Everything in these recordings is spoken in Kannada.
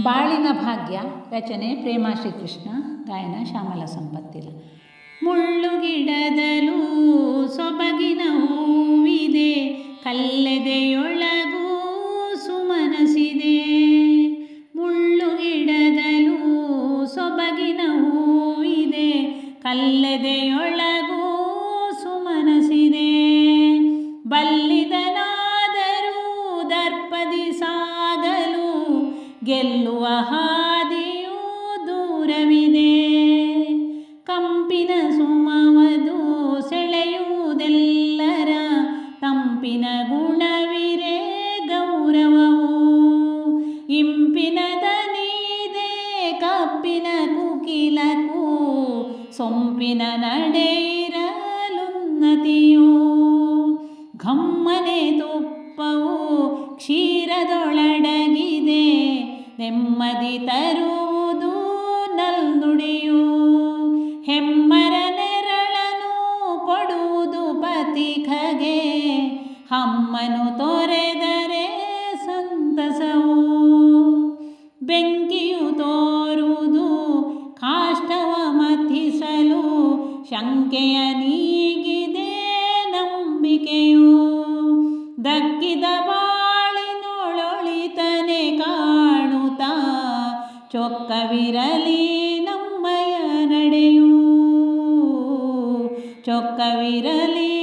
ಬಾಳಿನ ಭಾಗ್ಯ, ರಚನೆ, ಪ್ರೇಮ ಶ್ರೀಕೃಷ್ಣ, ಗಾಯನ, ಶ್ಯಾಮಲ ಸಂಪತ್ತಿಲ. ಮುಳ್ಳುಗಿಡದಲೂ ಸೊಬಗಿನ ಹೂವಿದೆ, ಕಲ್ಲೆದೆಯೊಳಗೂ ಸುಮನಸಿದೆ. ಮುಳ್ಳುಗಿಡದಲೂ ಸೊಬಗಿನ ಹೂವಿದೆ, ಕಲ್ಲೆದೆಯೊಳಗೂ ಗೆಲ್ಲುವ ಹಾದಿಯೂ ದೂರವಿದೆ. ಕಂಪಿನ ಸುಮವದು ಸೆಳೆಯುವುದೆಲ್ಲರ ತಂಪಿನ ಗುಣವಿರೇ ಗೌರವವು. ಇಂಪಿನ ದನಿದೆ ಕಪ್ಪಿನ ಕುಕಿಲಕ್ಕೂ ಸೊಂಪಿನ ನಡೆಯಿರಲುನ್ನತಿಯು ಘಮ್ಮನೆ ತುಪ್ಪವು ಕ್ಷೀರದೊಳಡಗಿದೆ ನೆಮ್ಮದಿ ತರುವುದು ನಲ್ನುಡಿಯು. ಹೆಮ್ಮರ ನೆರಳನು ಕೊಡುವುದು ಪತಿಖಗೆ. ಹಮ್ಮನು ತೊರೆದರೆ ಸಂತಸವು. ಬೆಂಕಿಯು ತೋರುವುದು ಕಾಷ್ಟವ ಮಥಿಸಲು ಶಂಕೆಯ ನೀಗಿದೆ ನಂಬಿಕೆಯು. ದಕ್ಕಿದ ಚೊಕ್ಕವಿರಲಿ ನಮ್ಮಯ ನಡೆಯೂ. ಚೊಕ್ಕವಿರಲಿ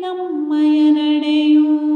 ನಮ್ಮಯ ನಡೆಯೂ.